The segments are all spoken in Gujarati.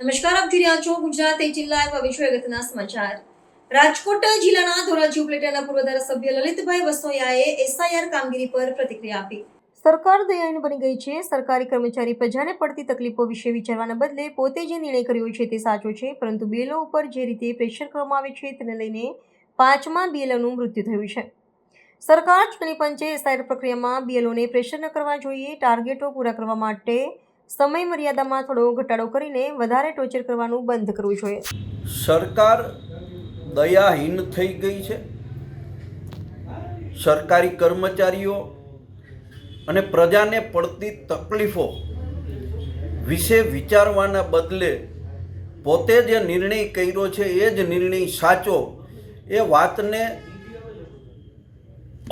નમસ્કાર આપ જોઈ રહ્યા છો ગુજરાત એ જિલ્લા એવા વિશ્વ અગત્યના સમાચાર. રાજકોટ જિલ્લાના ધોરાજી ઉપલેટાના પૂર્વ ધારાસભ્ય લલિતભાઈ વસોયાએ એસઆઈઆર કામગીરી પર પ્રતિક્રિયા આપી. સરકાર દયાહીન બની ગઈ છે. સરકારી કર્મચારી પ્રજાને પડતી તકલીફો વિશે વિચારવાના બદલે પોતે જે નિર્ણય કર્યો છે તે સાચો છે, પરંતુ બેલો ઉપર જે રીતે પ્રેશર કરવામાં આવે છે તેને લઈને પાંચમા બીએલઓનું મૃત્યુ થયું છે. સરકાર ચૂંટણી પંચે એસઆઈઆર પ્રક્રિયામાં બીએલઓને પ્રેશર ન કરવા જોઈએ ટાર્ગેટો પૂરા કરવા માટે સમય મર્યાદામાં થોડો ઘટાડો કરીને વધારે ટોર્ચર કરવાનું બંધ કરવું જોઈએ. સરકાર દયાહીન થઈ ગઈ છે. સરકારી કર્મચારીઓ અને પ્રજાને પડતી તકલીફો વિશે વિચારવાના બદલે પોતે જે નિર્ણય કર્યો છે, એ જ નિર્ણય સાચો, એ વાતને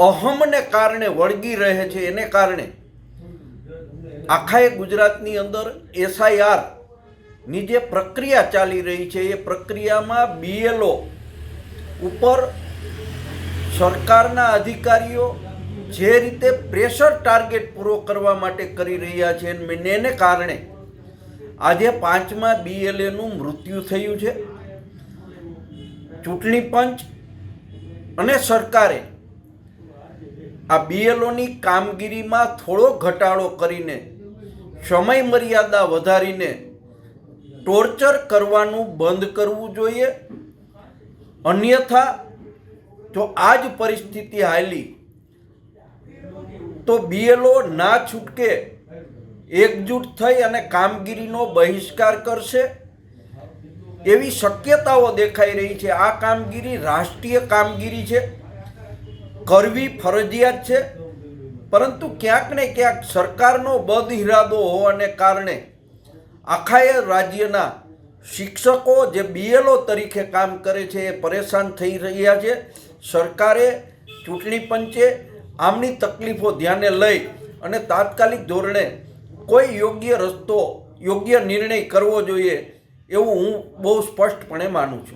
અહમને કારણે વળગી રહે છે. એને કારણે આખાએ ગુજરાતની અંદર એસઆઈઆરની જે પ્રક્રિયા ચાલી રહી છે, એ પ્રક્રિયામાં બીએલઓ ઉપર સરકારના અધિકારીઓ જે રીતે પ્રેશર ટાર્ગેટ પૂરો કરવા માટે કરી રહ્યા છે એને કારણે આજે પાંચમા બીએલએનું મૃત્યુ થયું છે. ચૂંટણી પંચ અને સરકારે આ બીએલઓની કામગીરીમાં થોડો ઘટાડો કરીને સમય મર્યાદા વધારીને ટોર્ચર કરવાનું બંધ કરવું જોઈએ. અન્યથા, જો આ જ પરિસ્થિતિ હાલી, તો બીએલઓ ના છૂટકે એકજૂટ થઈ અને કામગીરીનો બહિષ્કાર કરશે. એવી શક્યતાઓ દેખાઈ રહી છે. આ કામગીરી રાષ્ટ્રીય કામગીરી છે. કરવી ફરજિયાત છે. પરંતુ ક્યાંક ને ક્યાંક સરકારનો બદ ઇરાદો હોવાને કારણે આખાએ રાજ્યના શિક્ષકો જે બીએલઓ તરીકે કામ કરે છે એ પરેશાન થઈ રહ્યા છે. સરકારે ચૂંટણી પંચે આમની તકલીફો ધ્યાને લઈ અને તાત્કાલિક ધોરણે કોઈ યોગ્ય રસ્તો, યોગ્ય નિર્ણય કરવો જોઈએ એવું હું બહુ સ્પષ્ટપણે માનું છું.